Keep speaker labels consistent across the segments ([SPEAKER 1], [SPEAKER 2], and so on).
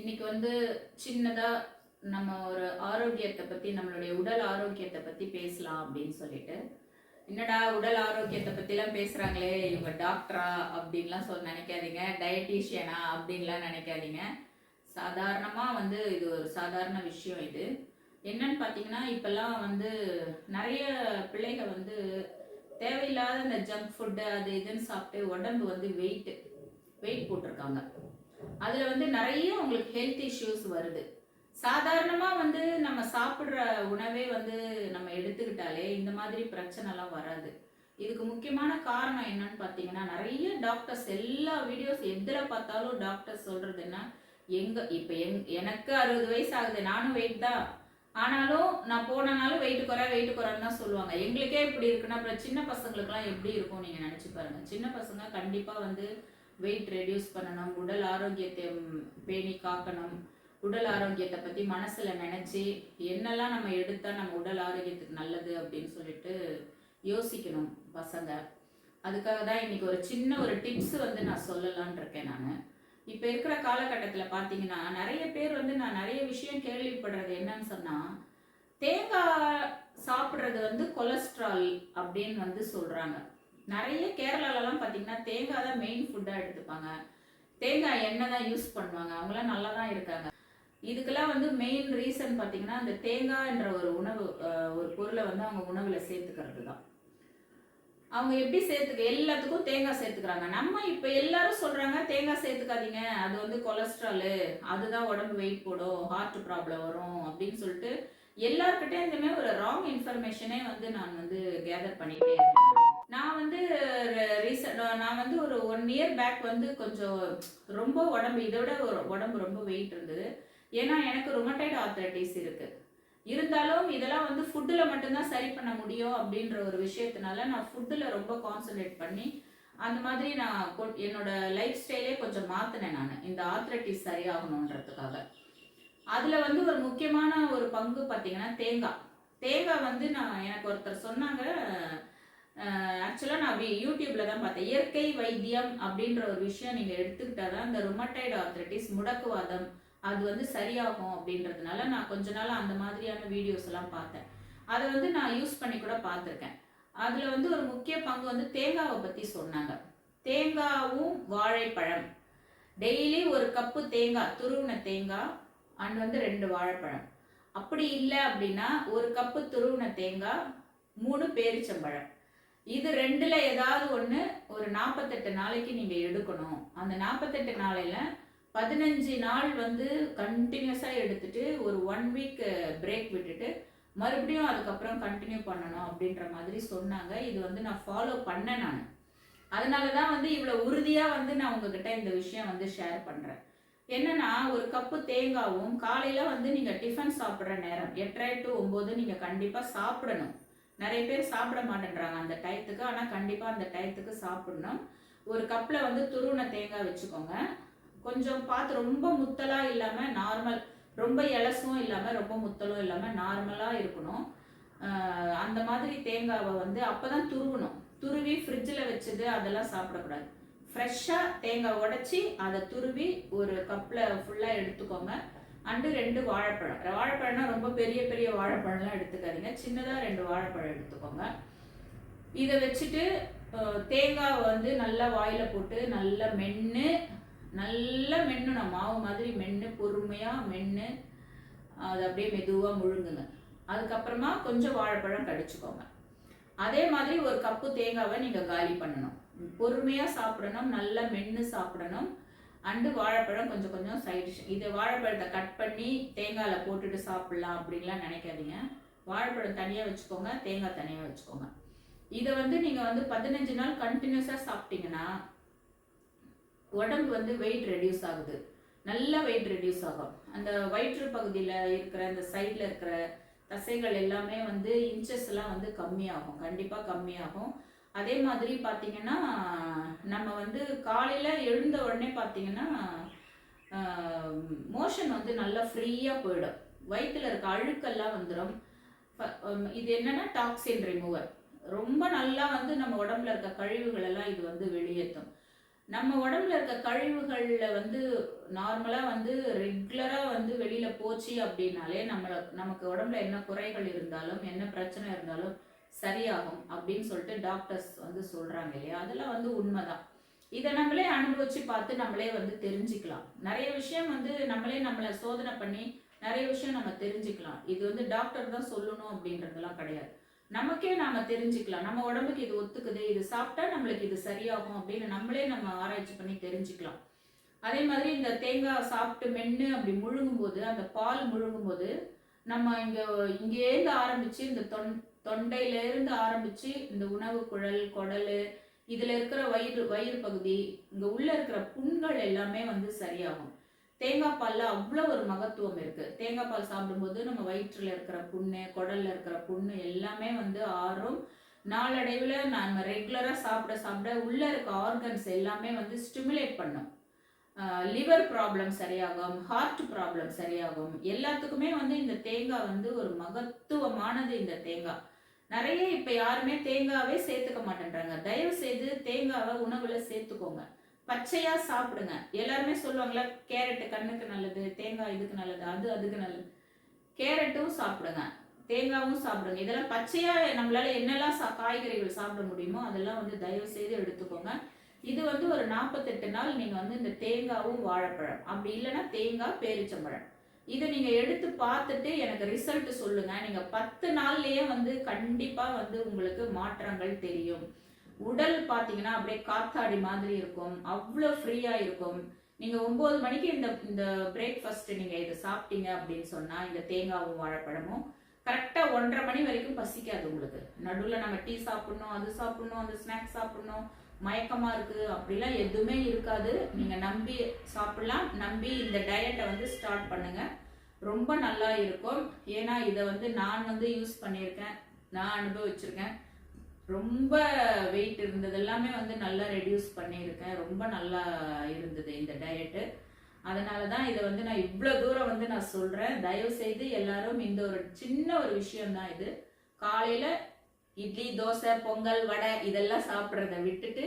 [SPEAKER 1] இன்னைக்கு வந்து சின்னதா நம்ம ஒரு ஆரோக்கியத்தை பத்தி நம்மளுடைய உடல் ஆரோக்கியத்தை பத்தி பேசலாம் அப்படின்னு சொல்லிட்டு. என்னடா உடல் ஆரோக்கியத்தை பத்திலாம் பேசுறாங்களே இவங்க டாக்டரா அப்படின்லாம் சொல்ல நினைக்காதீங்க டயட்டீஷியனா அப்படின்லாம் நினைக்காதீங்க. சாதாரணமாக வந்து இது ஒரு சாதாரண விஷயம் இது. என்னன்னு பார்த்தீங்கன்னா இப்போல்லாம் வந்து நிறைய பிள்ளைகள் வந்து தேவையில்லாத இந்த ஜங்க் ஃபுட்டு அது இதுன்னு சாப்பிட்டு உடம்பு வந்து வெயிட் வெயிட் போட்டிருக்காங்க. அதில் வந்து நிறைய உங்களுக்கு ஹெல்த் இஷ்யூஸ் வருது. சாதாரணமாக வந்து நம்ம சாப்பிட்ற உணவே வந்து நம்ம எடுத்துக்கிட்டாலே இந்த மாதிரி பிரச்சனைலாம் வராது. இதுக்கு முக்கியமான காரணம் என்னன்னு பார்த்தீங்கன்னா நிறைய டாக்டர்ஸ் எல்லா வீடியோஸ் எதில் பார்த்தாலும் டாக்டர்ஸ் சொல்கிறது என்ன? இப்போ எங் எனக்கு அறுபது வயசு ஆகுது நானும் வெயிட் தான். ஆனாலும் நான் போனனாலும் வெயிட் குறை வெயிட் குறைன்னு தான் சொல்லுவாங்க. எங்களுக்கே இப்படி இருக்குன்னா அப்புறம் சின்ன பசங்களுக்குலாம் எப்படி இருக்கும் நீங்கள் நினச்சி பாருங்கள் சின்ன பசங்க கண்டிப்பாக வந்து வெயிட் ரெடியூஸ் பண்ணணும் உடல் ஆரோக்கியத்தை பேணி காக்கணும். உடல் ஆரோக்கியத்தை பற்றி மனசில் நினச்சி என்னெல்லாம் நம்ம எடுத்தால் நம்ம உடல் ஆரோக்கியத்துக்கு நல்லது அப்படின்னு சொல்லிட்டு யோசிக்கணும் பசங்க. அதுக்காக தான் இன்றைக்கி ஒரு சின்ன ஒரு டிப்ஸ் வந்து நான் சொல்லலான் இருக்கேன் நான். இப்போ இருக்கிற காலகட்டத்தில் பார்த்தீங்கன்னா நிறைய பேர் வந்து நான் நிறைய விஷயம் கேள்விப்படுறது என்னன்னு சொன்னால் தேங்காய் சாப்பிட்றது வந்து கொலஸ்ட்ரால் அப்படின்னு வந்து சொல்கிறாங்க நிறைய கேரளாலலாம் பார்த்தீங்கன்னா தேங்காய் தான் மெயின் ஃபுட்டாக எடுத்துப்பாங்க. தேங்காய் எண்ணெய் தான் யூஸ் பண்ணுவாங்க. அவங்களாம் நல்லா தான் இருக்காங்க. இதுக்கெல்லாம் வந்து மெயின் ரீசன் பார்த்தீங்கன்னா அந்த தேங்காய்ன்ற ஒரு உணவு ஒரு பொருளை வந்து அவங்க உணவில் சேர்த்துக்கிறது தான். அவங்க எப்படி சேர்த்துக்க எல்லாத்துக்கும் தேங்காய் சேர்த்துக்கிறாங்க. நம்ம இப்போ எல்லாரும் சொல்கிறாங்க தேங்காய் சேர்த்துக்காதீங்க. அது வந்து கொலஸ்ட்ராலு. அதுதான் உடம்பு வெயிட் போடும். ஹார்ட் ப்ராப்ளம் வரும். அப்படின்னு சொல்லிட்டு எல்லார்கிட்டயும் இந்த ஒரு ராங் இன்ஃபர்மேஷனே வந்து நான் வந்து கேதர் பண்ணிட்டே இருக்கேன். நான் வந்து ரீசன் நான் வந்து ஒரு ஒன் இயர் பேக் வந்து கொஞ்சம் ரொம்ப உடம்பு இதை விட உடம்பு ரொம்ப வெயிட் இருந்தது. ஏன்னா எனக்கு ரொமட்டைட் ஆர்த்தரைட்டிஸ் இருக்குது இருந்தாலும் இதெல்லாம் வந்து ஃபுட்டில் மட்டும்தான் சரி பண்ண முடியும் அப்படின்ற ஒரு விஷயத்தினால நான் ஃபுட்டில் ரொம்ப கான்சன்ட்ரேட் பண்ணி அந்த மாதிரி நான் என்னோட லைஃப் ஸ்டைலே கொஞ்சம் மாற்றினேன் நான். இந்த ஆர்த்ரைட்டிஸ் சரியாகணுன்றதுக்காக. அதில் வந்து ஒரு முக்கியமான ஒரு பங்கு பார்த்தீங்கன்னா தேங்காய். தேங்காய் வந்து நான் எனக்கு ஒருத்தர் சொன்னாங்க ஆக்சுவலாக நான் யூடியூப்பில் தான் பார்த்தேன். இயற்கை வைத்தியம் அப்படின்ற ஒரு விஷயம் நீங்கள் எடுத்துக்கிட்டால் தான் இந்த ருமட்டைடு ஆர்த்ரைட்டிஸ் முடக்குவாதம் அது வந்து சரியாகும் அப்படின்றதுனால நான் கொஞ்ச நாள் அந்த மாதிரியான வீடியோஸ் எல்லாம் பார்த்தேன். அதை வந்து நான் யூஸ் பண்ணி கூட பார்த்துருக்கேன். அதில் வந்து ஒரு முக்கிய பங்கு வந்து தேங்காவை பற்றி சொன்னாங்க. தேங்காவும் வாழைப்பழம். டெய்லி ஒரு கப்பு தேங்காய் துருவின தேங்காய் அண்ட் வந்து ரெண்டு வாழைப்பழம். அப்படி இல்லை அப்படின்னா ஒரு கப்பு துருவின தேங்காய் மூணு பேரிச்சம்பழம். இது ரெண்டுல ஏதாவது ஒன்று ஒரு நாற்பத்தெட்டு நாளைக்கு நீங்கள் எடுக்கணும். அந்த நாற்பத்தெட்டு நாளையில பதினஞ்சு நாள் வந்து கண்டினியூஸாக எடுத்துட்டு ஒரு ஒன் வீக் பிரேக் விட்டுட்டு மறுபடியும் அதுக்கப்புறம் கண்டினியூ பண்ணணும் அப்படின்ற மாதிரி சொன்னாங்க. இது வந்து நான் ஃபாலோ பண்ணேன் நான். அதனால தான் வந்து இவ்வளோ உறுதியாக வந்து நான் உங்ககிட்ட இந்த விஷயம் வந்து ஷேர் பண்ணுறேன் என்னன்னா ஒரு கப்பு தேங்காவும் காலையில் வந்து நீங்கள் டிஃபன் சாப்பிட்ற நேரம் எட்டரை டு ஒம்பது நீங்கள் கண்டிப்பாக சாப்பிடணும். நிறைய பேர் சாப்பிட மாட்டேன்றாங்க அந்த டயத்துக்கு. ஆனால் கண்டிப்பாக அந்த டயத்துக்கு சாப்பிடணும். ஒரு கப்பில் வந்து துருவின தேங்காய் வச்சுக்கோங்க. கொஞ்சம் பார்த்து ரொம்ப முத்தலாக இல்லாமல் நார்மல் ரொம்ப இலசும் இல்லாமல் ரொம்ப முத்தலும் இல்லாமல் நார்மலாக இருக்கணும். அந்த மாதிரி தேங்காவை வந்து அப்போ தான் துருவணும். துருவி ஃப்ரிட்ஜில் வச்சது அதெல்லாம் சாப்பிடக்கூடாது. ஃப்ரெஷ்ஷாக தேங்காய் உடச்சி அதை துருவி ஒரு கப்பில் ஃபுல்லாக எடுத்துக்கோங்க. அண்டு ரெண்டு வாழைப்பழம். வாழைப்பழம்னா ரொம்ப பெரிய பெரிய வாழைப்பழம்லாம் எடுத்துக்காதீங்க. சின்னதாக ரெண்டு வாழைப்பழம் எடுத்துக்கோங்க. இதை வச்சுட்டு தேங்காவை வந்து நல்லா வாயில் போட்டு நல்லா மென்று நல்லா மென்னணும். மாவு மாதிரி மென்று பொறுமையாக மென்று அது அப்படியே மெதுவாக முழுங்குங்க. அதுக்கப்புறமா கொஞ்சம் வாழைப்பழம் கடிச்சுக்கோங்க. அதே மாதிரி ஒரு கப்பு தேங்காவை நீங்கள் காலி பண்ணணும். பொறுமையாக சாப்பிடணும் நல்லா மென்று சாப்பிடணும். அண்டு வாழைப்பழம் கொஞ்சம் கொஞ்சம் சைடிஷ் இது வாழைப்பழத்தை கட் பண்ணி தேங்காயில் போட்டுட்டு சாப்பிட்லாம் அப்படின்லாம் நினைக்காதீங்க. வாழைப்பழம் தனியாக வச்சுக்கோங்க தேங்காய் தனியாக வச்சுக்கோங்க. இதை வந்து நீங்கள் வந்து பதினஞ்சு நாள் கண்டினியூஸாக சாப்பிட்டீங்கன்னா உடம்பு வந்து வெயிட் ரெடியூஸ் ஆகுது. நல்ல வெயிட் ரெடியூஸ் ஆகும். அந்த வயிற்று பகுதியில் இருக்கிற அந்த சைடில் இருக்கிற தசைகள் எல்லாமே வந்து இன்ச்சஸ்லாம் வந்து கம்மியாகும். கண்டிப்பாக கம்மியாகும். அதே மாதிரி பார்த்தீங்கன்னா நம்ம வந்து காலையில் எழுந்த உடனே பார்த்தீங்கன்னா மோஷன் வந்து நல்லா ஃப்ரீயாக போயிடும். வயிற்றுல இருக்க அழுக்கெல்லாம் வந்துடும் இது என்னென்னா டாக்ஸின் ரிமூவர் ரொம்ப நல்லா வந்து நம்ம உடம்புல இருக்க கழிவுகள் எல்லாம் இது வந்து வெளியேற்றும் நம்ம உடம்புல இருக்க கழிவுகளில் வந்து நார்மலாக வந்து ரெகுலராக வந்து வெளியில் போச்சு அப்படின்னாலே நம்மளை நமக்கு உடம்புல என்ன குறைகள் இருந்தாலும் என்ன பிரச்சனை இருந்தாலும் சரியாகும் அப்படின்னு சொல்லிட்டு டாக்டர்ஸ் வந்து சொல்கிறாங்க இல்லையா? அதெல்லாம் வந்து உண்மைதான். இதை நம்மளே அனுபவிச்சு பார்த்து நம்மளே வந்து தெரிஞ்சுக்கலாம். நிறைய விஷயம் வந்து நம்மளே நம்மளை சோதனை பண்ணி நிறைய விஷயம் நம்ம தெரிஞ்சுக்கலாம். இது வந்து டாக்டர் தான் சொல்லணும் அப்படின்றதெல்லாம் கிடையாது. நமக்கே நாம தெரிஞ்சுக்கலாம். நம்ம உடம்புக்கு இது ஒத்துக்குது இது சாப்பிட்டா நம்மளுக்கு இது சரியாகும் அப்படின்னு நம்மளே நம்ம ஆராய்ச்சி பண்ணி தெரிஞ்சுக்கலாம். அதே மாதிரி இந்த தேங்காய் சாப்பிட்டு மென்று அப்படி முழுங்கும் போது அந்த பால் முழுங்கும் போது நம்ம இங்க இங்கேருந்து ஆரம்பிச்சு இந்த தொன் தொண்டையில இருந்து ஆரம்பிச்சு இந்த உணவு குழல் குடல் இதுல இருக்கிற வயிறு வயிறு பகுதி இங்க உள்ள இருக்கிற புண்கள் எல்லாமே வந்து சரியாகும். தேங்காய் பால்ல அவ்வளோ ஒரு மகத்துவம் இருக்கு. தேங்காய் பால் சாப்பிடும்போது நம்ம வயிற்றுல இருக்கிற புண்ணு குடல்ல இருக்கிற புண்ணு எல்லாமே வந்து ஆறும். நாளடைவில் நம்ம ரெகுலராக சாப்பிட சாப்பிட உள்ள இருக்க ஆர்கன்ஸ் எல்லாமே வந்து ஸ்டிமுலேட் பண்ணும். லிவர் ப்ராப்ளம் சரியாகும் ஹார்ட் ப்ராப்ளம் சரியாகும். எல்லாத்துக்குமே வந்து இந்த தேங்காய் வந்து ஒரு மகத்துவமானது இந்த தேங்காய். நிறைய இப்போ யாருமே தேங்காவே சேர்த்துக்க மாட்டேன்றாங்க. தயவு செய்து தேங்காவை உணவுல சேர்த்துக்கோங்க. பச்சையா சாப்பிடுங்க. எல்லாருமே சொல்லுவாங்களா கேரட்டு கண்ணுக்கு நல்லது தேங்காய் இதுக்கு நல்லது அது அதுக்கு நல்லது. கேரட்டும் சாப்பிடுங்க. தேங்காவும் சாப்பிடுங்க. இதெல்லாம் பச்சையா நம்மளால என்னெல்லாம் சா காய்கறிகள் சாப்பிட முடியுமோ அதெல்லாம் வந்து தயவு செய்து எடுத்துக்கோங்க. இது வந்து ஒரு நாற்பத்தெட்டு நாள் நீங்க வந்து இந்த தேங்காவும் வாழைப்பழம். அப்படி இல்லைன்னா தேங்காய் பேரிச்சம்பழம். இதை நீங்கள் எடுத்து பார்த்துட்டு எனக்கு ரிசல்ட் சொல்லுங்க. நீங்கள் பத்து நாள்லேயே வந்து கண்டிப்பாக வந்து உங்களுக்கு மாற்றங்கள் தெரியும். உடல் பார்த்தீங்கன்னா அப்படியே காத்தாடி மாதிரி இருக்கும். அவ்வளோ ஃப்ரீயாக இருக்கும். நீங்கள் ஒம்பது மணிக்கு இந்த இந்த பிரேக்ஃபாஸ்ட் நீங்கள் இதை சாப்பிட்டீங்க அப்படின்னு சொன்னால் இந்த தேங்காவும் வாழைப்பழமும் கரெக்டாக ஒன்றரை மணி வரைக்கும் பசிக்காது உங்களுக்கு. நடுவில் நம்ம டீ சாப்பிட்ணும் அது சாப்பிட்ணும் அந்த ஸ்நாக்ஸ் சாப்பிட்ணும். மயக்கமா இருக்கு அப்படிலாம் எதுவுமே இருக்காது. நீங்க நம்பி சாப்பிடலாம். நம்பி இந்த டயட்டை வந்து ஸ்டார்ட் பண்ணுங்க. ரொம்ப நல்லா இருக்கும். ஏன்னா இதை வந்து நான் வந்து யூஸ் பண்ணியிருக்கேன். நான் அனுபவிச்சிருக்கேன். ரொம்ப வெயிட் இருந்தது. எல்லாமே வந்து நல்லா ரெடியூஸ் பண்ணியிருக்கேன். ரொம்ப நல்லா இருந்தது இந்த டயட்டு அதனால தான் இதை வந்து நான் இவ்வளோ தூரம் வந்து நான் சொல்கிறேன் தயவு செய்து எல்லாரும் இந்த ஒரு சின்ன ஒரு விஷயம்தான் இது. காலையில் இட்லி தோசை பொங்கல் வடை இதெல்லாம் சாப்பிட்றத விட்டுட்டு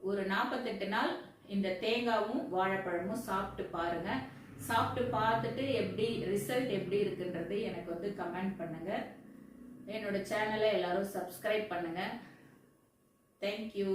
[SPEAKER 1] ஒரு நாற்பத்தெட்டு நாள் இந்த தேங்காவும் வாழைப்பழமும் சாப்பிட்டு பாருங்க. சாப்பிட்டு பார்த்துட்டு எப்படி ரிசல்ட் எப்படி இருக்குன்றது எனக்கு வந்து கமெண்ட் பண்ணுங்க. என்னோட சேனலை எல்லாரும் சப்ஸ்கிரைப் பண்ணுங்க. தேங்க்யூ